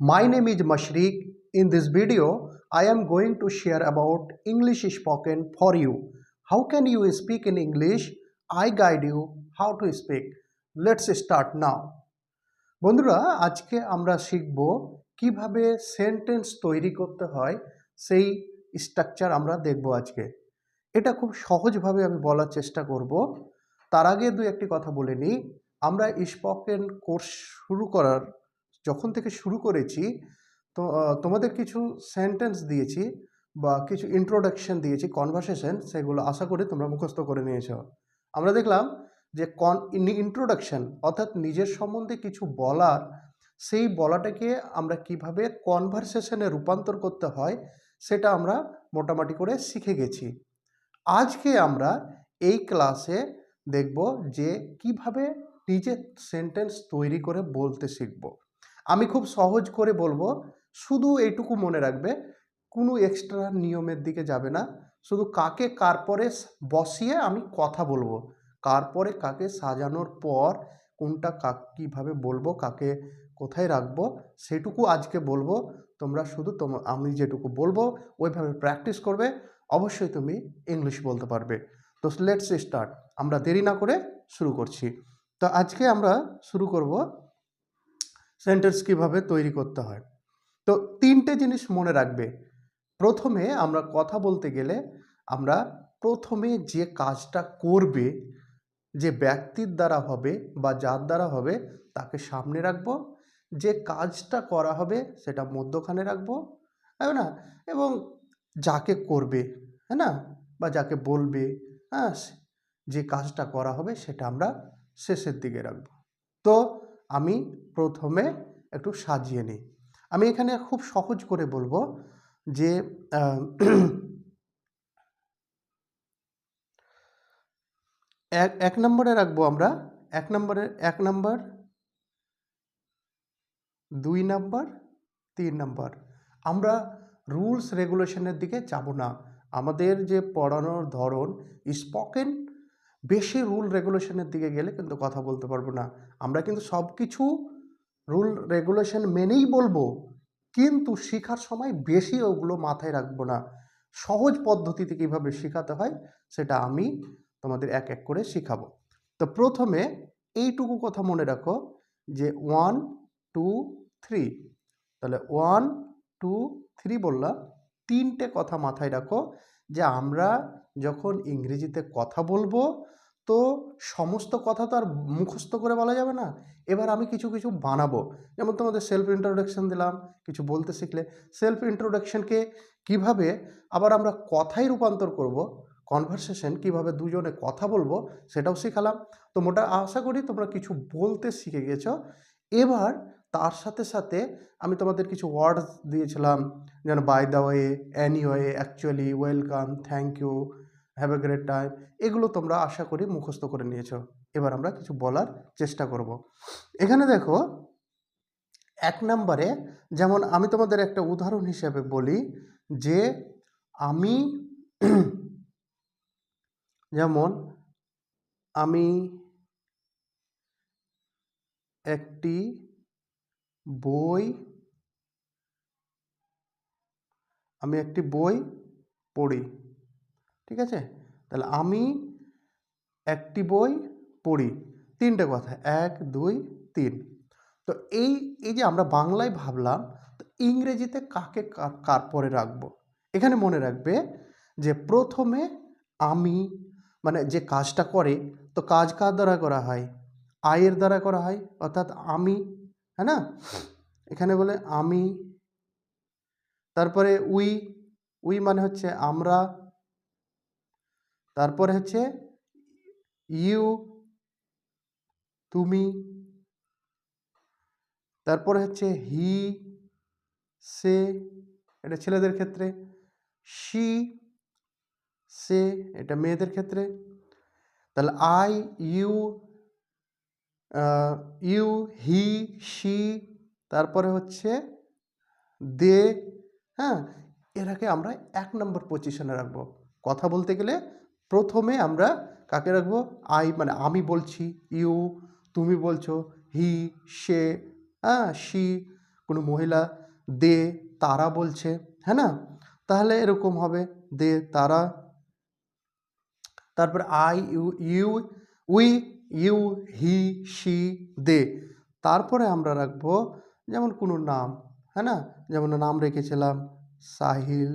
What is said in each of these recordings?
My name is Mashriq. In this video, I am going to share about English spoken for you. How can you speak in English? I guide you how to speak. Let's start now. বন্ধুরা আজকে আমরা শিখব কীভাবে sentence তৈরি করতে হয় সেই structure আমরা দেখব আজকে এটা খুব সহজভাবে আমি বলার চেষ্টা করব তার আগে দুই একটি কথা বলে নিই আমরা স্পোকেন কোর্স শুরু করার যখন থেকে শুরু করেছি, তো তোমাদের কিছু সেন্টেন্স দিয়েছি বা কিছু ইন্ট্রোডাকশন দিয়েছি কনভারসেশন সেগুলো আশা করি তোমরা মুখস্থ করে নিয়েছো। আমরা দেখলাম যে কন ইন্ট্রোডাকশন অর্থাৎ নিজের সম্বন্ধে কিছু বলার, সেই বলাটাকে আমরা কীভাবে কনভারসেশনে রূপান্তর করতে হয়, সেটা আমরা মোটামুটি করে শিখে গেছি। আজকে আমরা এই ক্লাসে দেখব যে কীভাবে নিজের সেন্টেন্স তৈরি করে বলতে শিখব। আমি খুব সহজ করে বলব, শুধু এইটুকু মনে রাখবে, কোনো এক্সট্রা নিয়মের দিকে যাবে না। শুধু কাকে কার পরে বসিয়ে আমি কথা বলব। কার পরে কাকে সাজানোর পর কোনটা কাক কীভাবে বলব, কাকে কোথায় রাখব, সেটুকু আজকে বলব। তোমরা শুধু তোম, আমি যেটুকু বলব, ওইভাবে প্র্যাকটিস করবে। অবশ্যই তুমি ইংলিশ বলতে পারবে। তো লেটস স্টার্ট আমরা দেরি না করে শুরু করছি। তো আজকে আমরা শুরু করব সেন্টেন্স কীভাবে তৈরি করতে হয়। তো তিনটে জিনিস মনে রাখবে। প্রথমে আমরা কথা বলতে গেলে আমরা প্রথমে যে কাজটা করবে, যে ব্যক্তির দ্বারা হবে বা যার দ্বারা হবে তাকে সামনে রাখব। যে কাজটা করা হবে সেটা মধ্যখানে রাখব, তাই না? এবং যাকে করবে হ্যাঁ না? বা যাকে বলবে হ্যাঁ যে কাজটা করা হবে সেটা আমরা শেষের দিকে রাখব। তো আমি প্রথমে একটু সাজিয়ে নিই। আমি এখানে খুব সহজ করে বলব যে এক এক নম্বরে রাখব আমরা, এক নম্বরে, এক নম্বর, দুই নাম্বার, তিন নম্বর। আমরা রুলস রেগুলেশনের দিকে যাব না। আমাদের যে পড়ানোর ধরন স্পোকেন বেশি রুল রেগুলেশনের দিকে গেলে কিন্তু কথা বলতে পারব না। আমরা কিন্তু সব কিছু রুল রেগুলেশন মেনেই বলব, কিন্তু শেখার সময় বেশি ওগুলো মাথায় রাখব না। সহজ পদ্ধতিতে কীভাবে শেখাতে হয় সেটা আমি তোমাদের এক এক করে শেখাবো। তো প্রথমে এইটুকু কথা মনে রাখো যে ওয়ান টু থ্রি তাহলে ওয়ান টু থ্রি বললাম। তিনটে কথা মাথায় রাখো যে আমরা যখন ইংরেজিতে কথা বলব, তো সমস্ত কথা তো আর মুখস্থ করে বলা যাবে না। এবার আমি কিছু কিছু বানাবো। যেমন তোমাদের সেলফ ইন্ট্রোডাকশন দিলাম, কিছু বলতে শিখলে। সেলফ ইন্ট্রোডাকশনকে কীভাবে আবার আমরা কথায় রূপান্তর করব কনভারসেশন কীভাবে দুজনে কথা বলব, সেটাও শেখালাম। তো মোটা, আশা করি তোমরা কিছু বলতে শিখে গেছো। এবার তার সাথে সাথে আমি তোমাদের কিছু ওয়ার্ডস দিয়েছিলাম, যেন by the way anyway actually welcome thank you have a great time এগুলো তোমরা আশা করি মুখস্থ করে নিয়েছো। এবার আমরা কিছু বলার চেষ্টা করব। এখানে দেখো, এক নম্বরে যেমন আমি তোমাদের একটা উদাহরণ হিসেবে বলি যে আমি যেমন আমি একটি বই, আমি একটি বই পড়ি, ঠিক আছে? তাহলে আমি একটি বই পড়ি, তিনটে কথা, এক, দুই, তিন। তো এই এই যে আমরা বাংলায় ভাবলাম, তো ইংরেজিতে কাকে কার পরে রাখব? এখানে মনে রাখবে যে প্রথমে আমি মানে যে কাজটা করে, তো কাজ কার দ্বারা করা হয়? আয়ের দ্বারা করা হয়, অর্থাৎ আমি হ্যাঁ না এখানে বলে আমি, তারপরে উই উই মানে হচ্ছে আমরা, তারপরে হচ্ছে ইউ, তুমি, তারপরে হচ্ছে হি, সে, এটা ছেলেদের ক্ষেত্রে, শি, সে, এটা মেয়েদের ক্ষেত্রে, তাহলে I, you you, he, she, তারপরে হচ্ছে দে হ্যাঁ? এরাকে আমরা এক নম্বর পজিশনে রাখব। কথা বলতে গেলে প্রথমে আমরা কাকে রাখব? আই মানে আমি বলছি, ইউ, তুমি বলছো, হি, সে হ্যাঁ শি, কোনো মহিলা, দে, তারা বলছে হ্যাঁ না? তাহলে এরকম হবে, দে, তারা। তারপর I, you you, we you, he, she, they. তারপরে আমরা রাখব যেমন কোনো নাম হ্যাঁ না? যেমন নাম রেখেছিলাম, সাহিল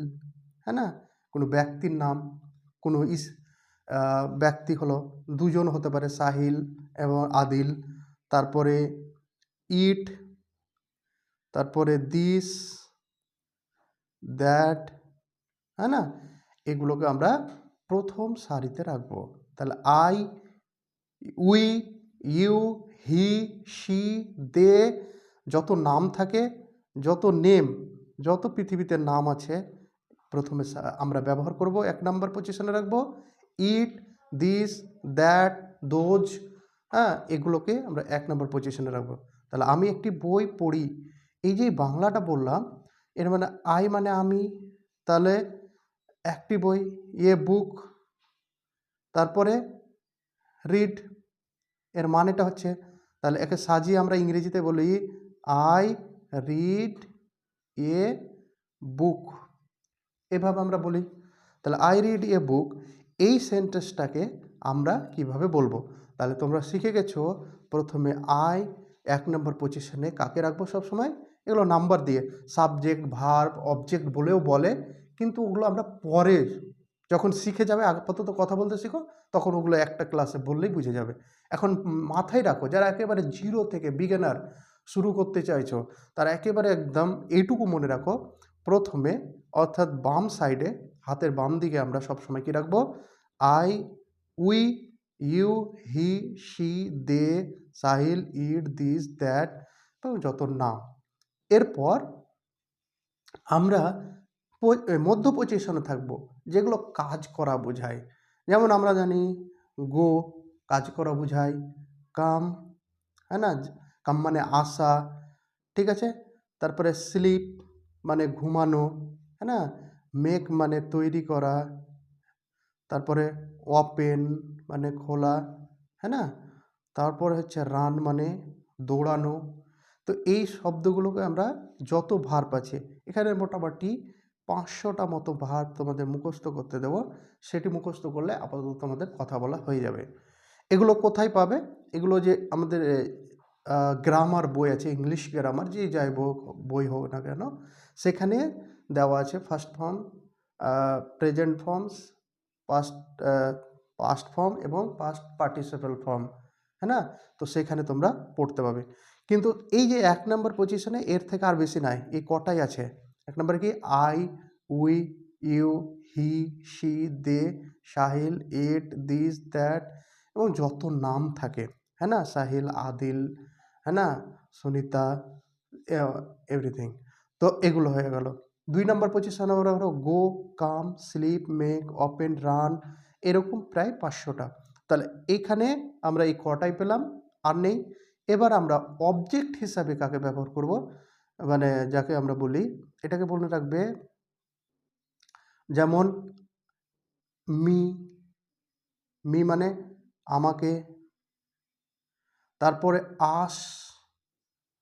হ্যাঁ না? কোনো ব্যক্তির নাম, কোনো ইস ব্যক্তি হলো, দুজন হতে পারে, সাহিল এবং আদিল। তারপরে ইট, তারপরে দিস, দ্যাট হ্যাঁ না? এগুলোকে আমরা প্রথম সারিতে রাখব। তাহলে I we, you, he, she, they যত নাম থাকে, যত নেম, যত পৃথিবীতে নাম আছে, প্রথমে আমরা ব্যবহার করব, এক নাম্বার পজিশনে রাখব, ইট, দিস, দ্যাট, দোজ হ্যাঁ এগুলোকে আমরা এক নম্বর পজিশনে রাখব। তাহলে আমি একটি বই পড়ি, এই যে বাংলাটা বললাম, এর মানে আই মানে আমি, তাহলে একটি বই, এ বুক, তারপরে রিড এর মানেটা হচ্ছে, তাহলে একে সাজিয়ে আমরা ইংরেজিতে বলি আই রিড এ বুক এভাবে আমরা বলি। তাহলে আই রিড এ বুক এই সেন্টেন্সটাকে আমরা কীভাবে বলব? তাহলে তোমরা শিখে গেছো, প্রথমে আই এক নম্বর পজিশনে কাকে রাখব সব সময় এগুলো নাম্বার দিয়ে সাবজেক্ট ভার্ব অবজেক্ট বলেও বলে, কিন্তু ওগুলো আমরা পরে যখন শিখে যাবে, আপাতত কথা বলতে শিখো, তখন ওগুলো একটা ক্লাসে বললেই বুঝে যাবে। এখন মাথায় রাখো, যারা একেবারে জিরো থেকে বিগেনার শুরু করতে চাইছো, তারা একেবারে একদম এইটুকু মনে রাখো, প্রথমে অর্থাৎ বাম সাইডে হাতের বাম দিকে আমরা সবসময় কি রাখব? I we you he she they Sahil it this that এবং যত নাম এরপর আমরা মধ্য পজিশনে থাকব, যেগুলো কাজ করা বোঝায়। যেমন আমরা জানি গো কাজ করা বোঝায় কাম হ্যাঁ না? কাম মানে আসা, ঠিক আছে? তারপরে স্লিপ মানে ঘুমানো হ্যাঁ না? মেক মানে তৈরি করা, তারপরে ওপেন মানে খোলা হ্যাঁ না? তারপরে হচ্ছে রান মানে দৌড়ানো। তো এই শব্দগুলোকে আমরা যত ভার্ব আছে এখানে মোটামুটি পাঁচশোটা মতো ভার্ব তোমাদের মুখস্থ করতে দেবো। সেটি মুখস্থ করলে আপাতত তোমাদের কথা বলা হয়ে যাবে। এগুলো কোথায় পাবে? এগুলো যে আমাদের গ্রামার বই আছে ইংলিশ গ্রামার যে যাই বই হোক না কেন, সেখানে দেওয়া আছে first form present forms past past form এবং পাস্ট পার্টিসিপাল ফর্ম হ্যাঁ না? তো সেখানে তোমরা পড়তে পাবে। কিন্তু এই যে এক নম্বর পজিশনে এর থেকে আর বেশি নাই, এই কটাই আছে। এক নম্বর কি? I we you he she they Sahil it this that এবং যত নাম থাকে হ্যাঁ না? সাহিল, আদিল হ্যাঁ না? সুনিতা এভরিথিং তো এগুলো হয়ে গেল। দুই নম্বর পজিশনে আমরা হলো go come sleep make open run এরকম প্রায় পাঁচশোটা। তাহলে এইখানে আমরা এই কটাই পেলাম, আর নেই। এবার আমরা অবজেক্ট হিসাবে কাকে ব্যবহার করব? মানে যাকে আমরা বলি, এটাকে বলে রাখবে যেমন মি মি মানে আমাকে, তারপরে আস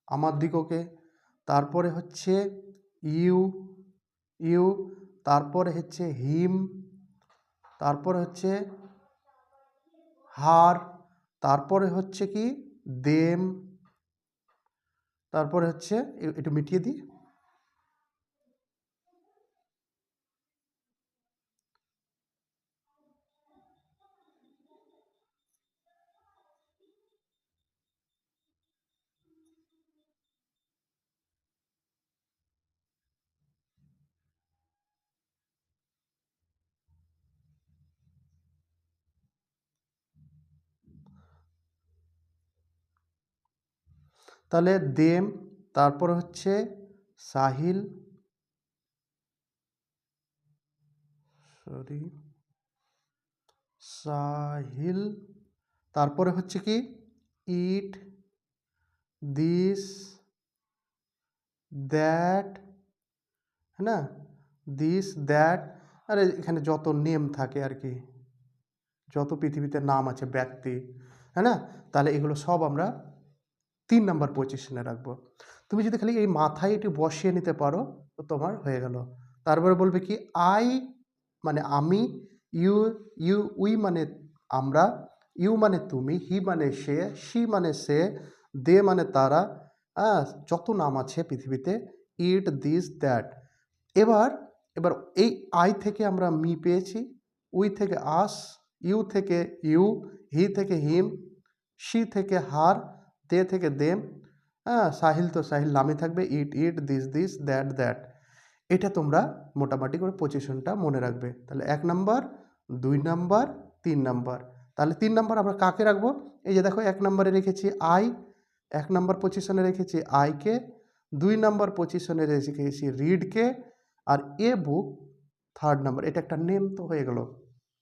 আমার দিককে, তারপরে হচ্ছে ইউ ইউ, তারপরে হচ্ছে হিম, তারপরে হচ্ছে হার, তারপরে হচ্ছে কি, দেম, তারপরে হচ্ছে একটু মিটিয়ে দিই। তাহলে দেম, তারপর হচ্ছে সাহিল। সরি। সাহিল। তারপরে হচ্ছে কি? ইট, দিস, দ্যাট হ্যাঁ না? This, that. আরে এখানে যত নেম থাকে আর কি, যত পৃথিবীতে নাম আছে, ব্যক্তি হ্যাঁ না? তাহলে এগুলো সব আমরা তিন নাম্বার পজিশনে রাখব। তুমি যদি খালি এই মাথায় এটি বসিয়ে নিতে পারো, তো তোমার হয়ে গেল। তারপরে বলবে কি আই মানে আমি ইউ ইউ উই মানে আমরা ইউ মানে তুমি হি মানে সে সি মানে সে দে মানে তারা হ্যাঁ যত নাম আছে পৃথিবীতে ইট দিস দ্যাট এবার এবার এই আই থেকে আমরা মি পেয়েছি উই থেকে আস ইউ থেকে ইউ হি থেকে হিম সি থেকে হার দে থেকে দেম হ্যাঁ সাহিল তো সাহিল, নামে থাকবে, it it, this this, that that. এটা তোমরা মোটামুটি করে পজিশনটা মনে রাখবে। তাহলে এক নাম্বার, দুই নাম্বার, তিন নাম্বার। তাহলে তিন নাম্বার আমরা কাকে রাখব? এই যে দেখো, এক নম্বরে রেখেছি আই, এক নাম্বার পজিশনে রেখেছি আইকে দুই নাম্বার পজিশনে রেখেছি রিডকে আর এ বুক থার্ড নাম্বার। এটা একটা নেম তো হয়ে গেল।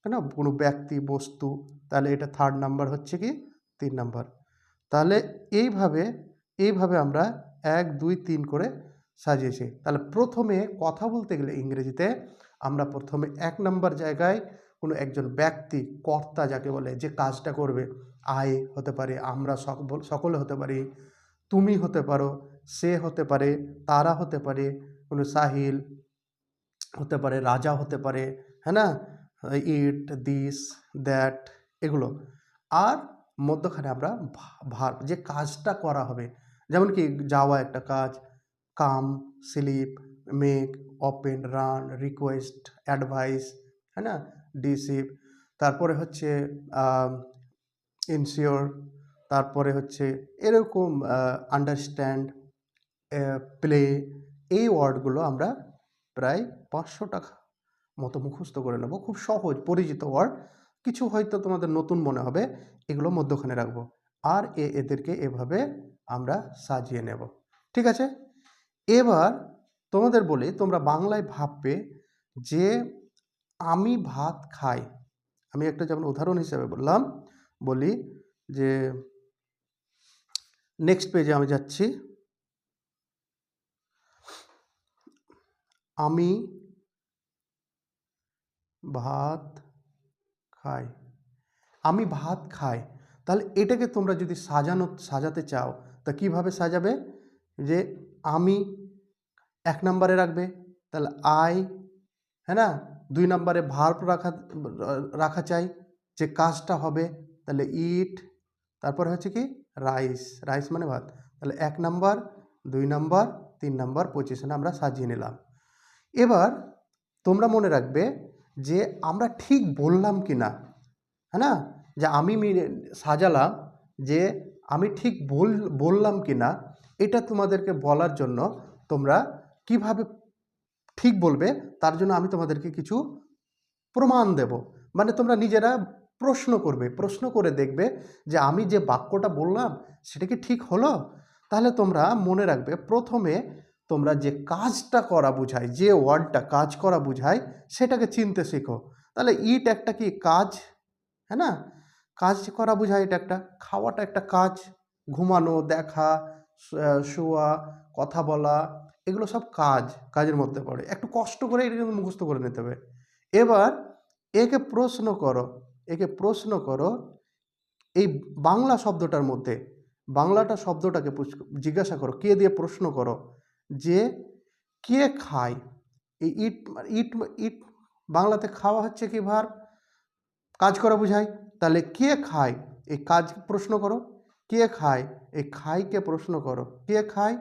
তাই না কোনো ব্যক্তি, বস্তু, তাহলে এটা থার্ড নাম্বার হচ্ছে কি? তিন নাম্বার। তাহলে এইভাবে এইভাবে আমরা এক, দুই, তিন করে সাজিয়েছি। তাহলে প্রথমে কথা বলতে গেলে ইংরেজিতে আমরা প্রথমে এক নম্বর জায়গায় কোনো একজন ব্যক্তি, কর্তা যাকে বলে, যে কাজটা করবে, আয় হতে পারে, আমরা সকল- সকলে হতে পারি, তুমি হতে পারো, সে হতে পারে, তারা হতে পারে, কোনো সাহিল হতে পারে, রাজা হতে পারে হ্যাঁ না? ইট, দিস, দ্যাট, এগুলো। আর মধ্যখানে আমরা ভার, যে কাজটা করা হবে। যেমন কি যাওয়া একটা কাজ, come, sleep, make, open, run, request, advice হ্যাঁ না? ডিসিভ, তারপরে হচ্ছে ইনসিওর, তারপরে হচ্ছে এরকম আন্ডারস্ট্যান্ড প্লে, এই ওয়ার্ডগুলো আমরা প্রায় পাঁচশো টাকা মতো মুখস্থ করে নেব। খুব সহজ, পরিচিত ওয়ার্ড। কিছু হয়তো তোমাদের নতুন মনে হবে এগুলো মধ্যখানে রাখব। আর এ এদেরকে এভাবে আমরা সাজিয়ে নেব। ঠিক আছে? এবার তোমাদের বলি তোমরা বাংলায় ভাববে যে আমি ভাত খাই। আমি একটা যেমন উদাহরণ হিসেবে বললাম বলি যে নেক্সট পেজে আমি যাচ্ছি। আমি ভাত খাই, আমি ভাত খাই, তাহলে এটাকে তোমরা যদি সাজানো, সাজাতে চাও, তা কীভাবে সাজাবে? যে আমি এক নম্বরে রাখবে, তাহলে আই হ্যাঁ না? দুই নম্বরে ভার্ব রাখা রাখা চাই, যে কাজটা হবে, তাহলে ইট, তারপরে হচ্ছে কি? রাইস রাইস মানে ভাত, তাহলে এক নম্বর, দুই নম্বর, তিন নম্বর পজিশনে আমরা সাজিয়ে নিলাম। এবার তোমরা মনে রাখবে যে আমরা ঠিক বললাম কি না হ্যাঁ না? যে আমি সাজালাম যে আমি ঠিক বল, বললাম কি না এটা তোমাদেরকে বলার জন্য তোমরা কীভাবে ঠিক বলবে, তার জন্য আমি তোমাদেরকে কিছু প্রমাণ দেব। মানে তোমরা নিজেরা প্রশ্ন করবে, প্রশ্ন করে দেখবে যে আমি যে বাক্যটা বললাম, সেটা কি ঠিক হলো? তাহলে তোমরা মনে রাখবে, প্রথমে তোমরা যে কাজটা করা বোঝায়, যে ওয়ার্ডটা কাজ করা বোঝায়, সেটাকে চিনতে শেখো। তাহলে ইট একটা কি কাজ? হ্যাঁ না? কাজ করা বোঝায় এটা একটা। খাওয়াটা একটা কাজ। ঘুমানো, দেখা শোয়া, কথা বলা, এগুলো সব কাজ, কাজের মধ্যে পড়ে। একটু কষ্ট করে এটা কিন্তু মুখস্থ করে নিতে হবে। এবার একে প্রশ্ন করো, একে প্রশ্ন করো, এই বাংলা শব্দটার মধ্যে, বাংলাটা শব্দটাকে জিজ্ঞাসা করো, কে দিয়ে প্রশ্ন করো? যে কে খায়? এই ইট ইট ইট বাংলাতে খাওয়া হচ্ছে কি ভার? কাজ করা বোঝায় তাহলে কে খায়? এই কাজ প্রশ্ন করো। কে খায়? এই খাইকে প্রশ্ন করো। কে খায়?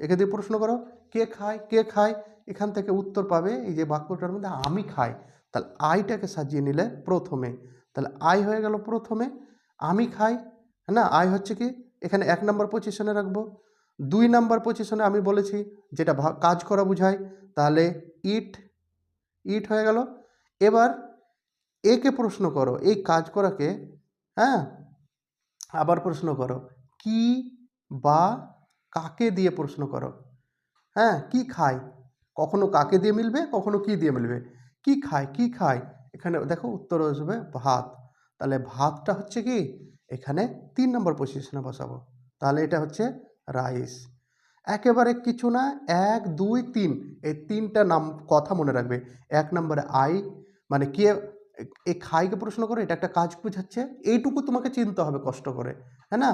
একে দিয়ে প্রশ্ন করো। কে খায়? কে খায়? এখান থেকে উত্তর পাবে এই যে বাক্যটার মধ্যে আমি খাই। তাহলে আইটাকে সাজিয়ে নিলে প্রথমে। তাহলে আই হয়ে গেল প্রথমে। আমি খাই হ্যাঁ না? আই হচ্ছে কি? এখানে এক নম্বর পজিশনে রাখব। দুই নাম্বার পজিশনে আমি বলেছি যেটা কাজ করা বোঝায়, তাহলে ইট ইট হয়ে গেল। এবার একে প্রশ্ন করো, এই কাজ করাকে হ্যাঁ? আবার প্রশ্ন করো, কি বা কাকে দিয়ে প্রশ্ন করো? হ্যাঁ কি খায়? কখনো কাকে দিয়ে মিলবে, কখনো কি দিয়ে মিলবে? কি খায় কি খায়? এখানে দেখো উত্তর আসবে ভাত। তাহলে ভাতটা হচ্ছে কি? এখানে তিন নম্বর পজিশনে বসাবো। তাহলে এটা হচ্ছে রাইস। একেবারে কিছু না, এক, দুই, তিন। এই তিনটা নাম, কথা মনে রাখবে। এক নম্বরে আই মানে কে এই খাইকে প্রশ্ন করে, এটা একটা কাজ বোঝাচ্ছে। এইটুকু তোমাকে চিনতে হবে কষ্ট করে হ্যাঁ না?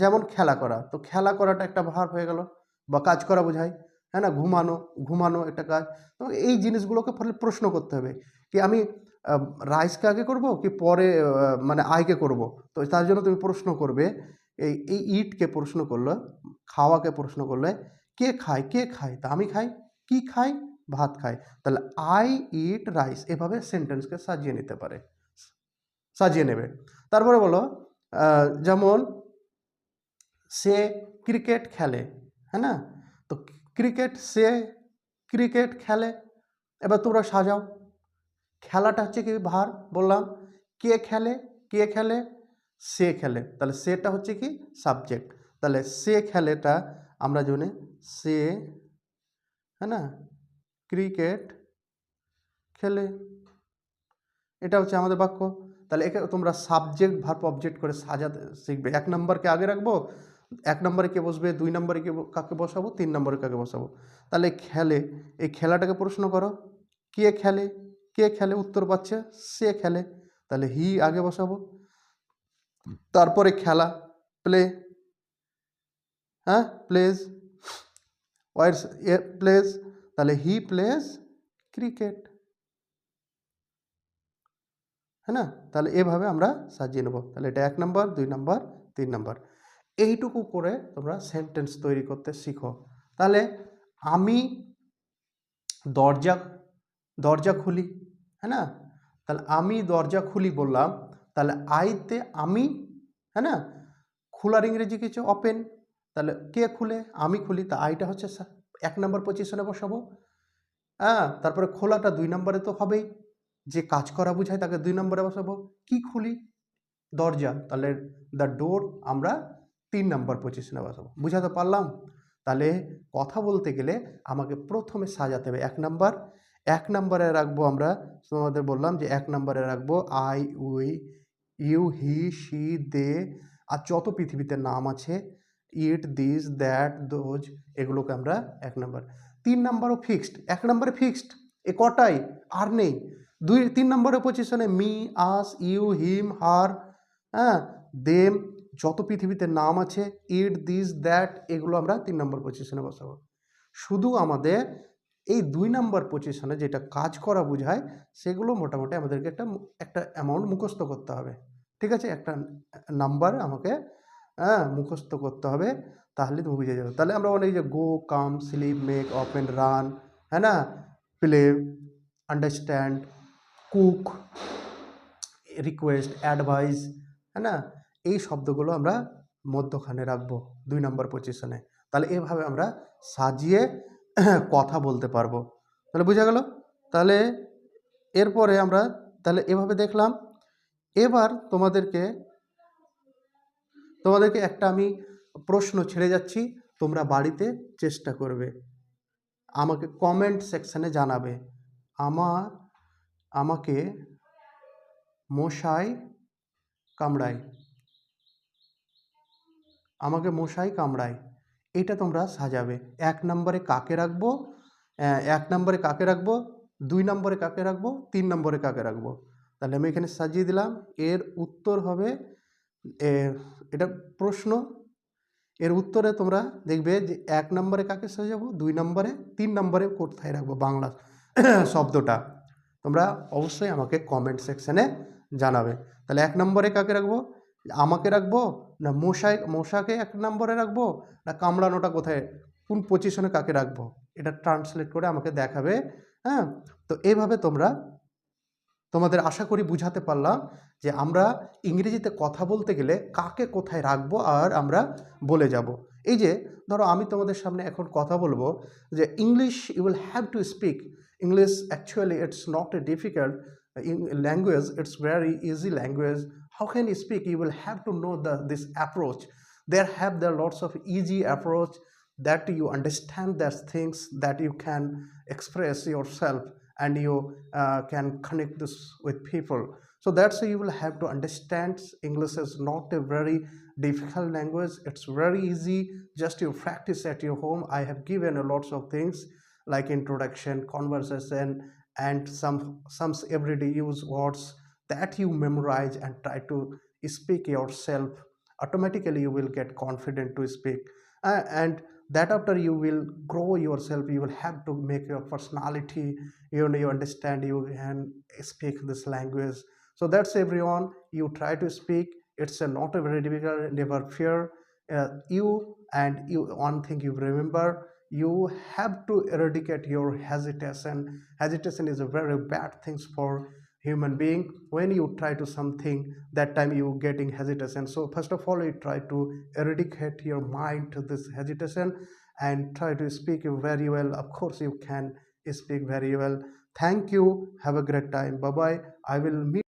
যেমন খেলা করা, তো খেলা করাটা একটা ভার হয়ে গেল, বা কাজ করা বোঝায় হ্যাঁ না? ঘুমানো ঘুমানো একটা কাজ। তো এই জিনিসগুলোকে ফলে প্রশ্ন করতে হবে, কি আমি রাইসকে আগে করব, কি পরে মানে আয়কে করব? তো তার জন্য তুমি প্রশ্ন করবে এই এই ইটকে প্রশ্ন করলে, খাওয়াকে প্রশ্ন করলে, কে খায়? কে খায়? তা আমি খাই। কি খাই? ভাত খাই। তাহলে আই ইট রাইস এভাবে সেন্টেন্সকে সাজিয়ে নিতে পারে। সাজিয়ে নেবে। তারপরে বলো যেমন সে ক্রিকেট খেলে হ্যাঁ না? তো ক্রিকেট সে ক্রিকেট খেলে। এবার তোমরা সাজাও। খেলাটা হচ্ছে কি? ভার, বললাম। কে খেলে? কে খেলে? সে খেলে। তাহলে সেটা হচ্ছে কি সাবজেক্ট তাহলে সে খেলেটা আমরা জানি সে হ্যাঁ না? ক্রিকেট খেলে। এটা হচ্ছে আমাদের বাক্য। তাহলে একে তোমরা সাবজেক্ট ভার্ব অবজেক্ট করে সাজাতে শিখবে। এক নম্বরকে আগে রাখব, এক নম্বরে কে বসবে, দুই নম্বরে কে কাকে বসাবো, তিন নম্বরে কাকে বসাবো। তাহলে খেলে, এই খেলাটাকে প্রশ্ন করো, কে খেলে? কে খেলে? উত্তর পাচ্ছে, সে খেলে। তাহলে হি আগে বসাবো তারপরে খেলা প্লে হ্যাঁ প্লেজ ওয়ার্স প্লেজ তাহলে হি প্লেজ ক্রিকেট হ্যাঁ না? তাহলে এভাবে আমরা সাজিয়ে নেব। তাহলে এটা এক নম্বর দুই নম্বর তিন নম্বর এইটুকু করে তোমরা সেন্টেন্স তৈরি করতে শিখো। তাহলে আমি দরজা দরজা খুলি হ্যাঁ না? তাহলে আমি দরজা খুলি বললাম তাহলে আইতে আমি হ্যাঁ না? খোলার ইংরেজি কিছু ওপেন তাহলে কে খুলে? আমি খুলি, তা আইটা হচ্ছে এক নম্বর পজিশনে বসাবো। হ্যাঁ তারপরে খোলাটা দুই নম্বরে তো হবেই। যে কাজ করা বোঝায় তাকে দুই নম্বরে বসাবো। কি খুলি? দরজা, তাহলে দ্য ডোর আমরা তিন নম্বর পজিশনে বসাবো। বুঝাতে পারলাম? তাহলে কথা বলতে গেলে আমাকে প্রথমে সাজাতে হবে এক নাম্বার। এক নম্বরে রাখব আমরা, তোমাদের বললাম যে এক নম্বরে রাখব I we you, he, she, they আর যত পৃথিবীতে নাম আছে, ইট, দিস, দ্যাট, দোজ, এগুলোকে আমরা এক নম্বর। তিন নম্বরও ফিক্সড, এক নম্বরে ফিক্সড, এ কটাই? আর নেই। দুই, তিন নম্বরের পজিশনে মি, আস, ইউ, হিম, হার হ্যাঁ দেম, যত পৃথিবীতে নাম আছে, ইট, দিস, দ্যাট, এগুলো আমরা তিন নম্বর পজিশনে বসাবো। শুধু আমাদের এই দুই নাম্বার পজিশনে যেটা কাজ করা বোঝায়, সেগুলো মোটামুটি আমাদেরকে একটা একটা অ্যামাউন্ট মুখস্থ করতে হবে। ঠিক আছে? একটা নাম্বার আমাকে হ্যাঁ মুখস্থ করতে হবে, তাহলে তুমি বুঝে যাবে। তাহলে আমরা অনেক যে go come sleep make open run হ্যাঁ না? Play understand cook request advice হ্যাঁ না? এই শব্দগুলো আমরা মধ্যখানে রাখব দুই নম্বর পজিশনে তাহলে এভাবে আমরা সাজিয়ে কথা বলতে পারব। তাহলে বোঝা গেল? তাহলে এরপরে আমরা তাহলে এভাবে দেখলাম। এবার তোমাদেরকে তোমাদেরকে একটা আমি প্রশ্ন ছেড়ে যাচ্ছি, তোমরা বাড়িতে চেষ্টা করবে। আমাকে কমেন্ট সেকশানে জানাবে। আমার, আমাকে মশাই কামড়ায়। আমাকে মশাই কামড়ায়। এটা তোমরা সাজাবে। এক নম্বরে কাকে রাখব? এক নম্বরে কাকে রাখব? দুই নম্বরে কাকে রাখব? তিন নম্বরে কাকে রাখব? তাহলে আমি এখানে সাজিয়ে দিলাম। এর উত্তর হবে এটা প্রশ্ন। এর উত্তরে তোমরা দেখবে যে এক নম্বরে কাকে সাজাবো? দুই নম্বরে, তিন নম্বরে কোথায় রাখব? বাংলা শব্দটা। তোমরা অবশ্যই আমাকে কমেন্ট সেকশানে জানাবে। তাহলে এক নম্বরে কাকে রাখব? আমাকে রাখব? না মশাই, মশাকে এক নম্বরে রাখব? না কামড়ানোটা কোথায়? কোন পজিশনে কাকে রাখব? এটা ট্রান্সলেট করে আমাকে দেখাবে হ্যাঁ? তো এইভাবে তোমরা, তোমাদের আশা করি বুঝাতে পারলাম যে আমরা ইংরেজিতে কথা বলতে গেলে কাকে কোথায় রাখব আর আমরা বলে যাব। এই যে, ধরো আমি তোমাদের সামনে এখন কথা বলব যে English you will have to speak English actually it's not a difficult language it's very easy language how can you speak? You will have to know the this approach. There have there lots of easy approach that you understand that things that you can express yourself and you uh, can connect this with people. So that's you will have to understand english is not a very difficult language. It's very easy. Just you practice at your home. I have given a lots of things like introduction conversation and some some everyday use words that you memorize and try to speak yourself automatically you will get confident to speak. Uh, and that after you will grow yourself you will have to make your personality you know you understand you can speak this language. So that's everyone. You try to speak. It's a not a very difficult never fear uh, you and you one thing you remember you have to eradicate your hesitation. Hesitation is a very bad thing for human being when you try to something that time you getting hesitation. So first of all you try to eradicate your mind to this hesitation and try to speak very well. Of course you can speak very well. Thank you. Have a great time. Bye bye i will meet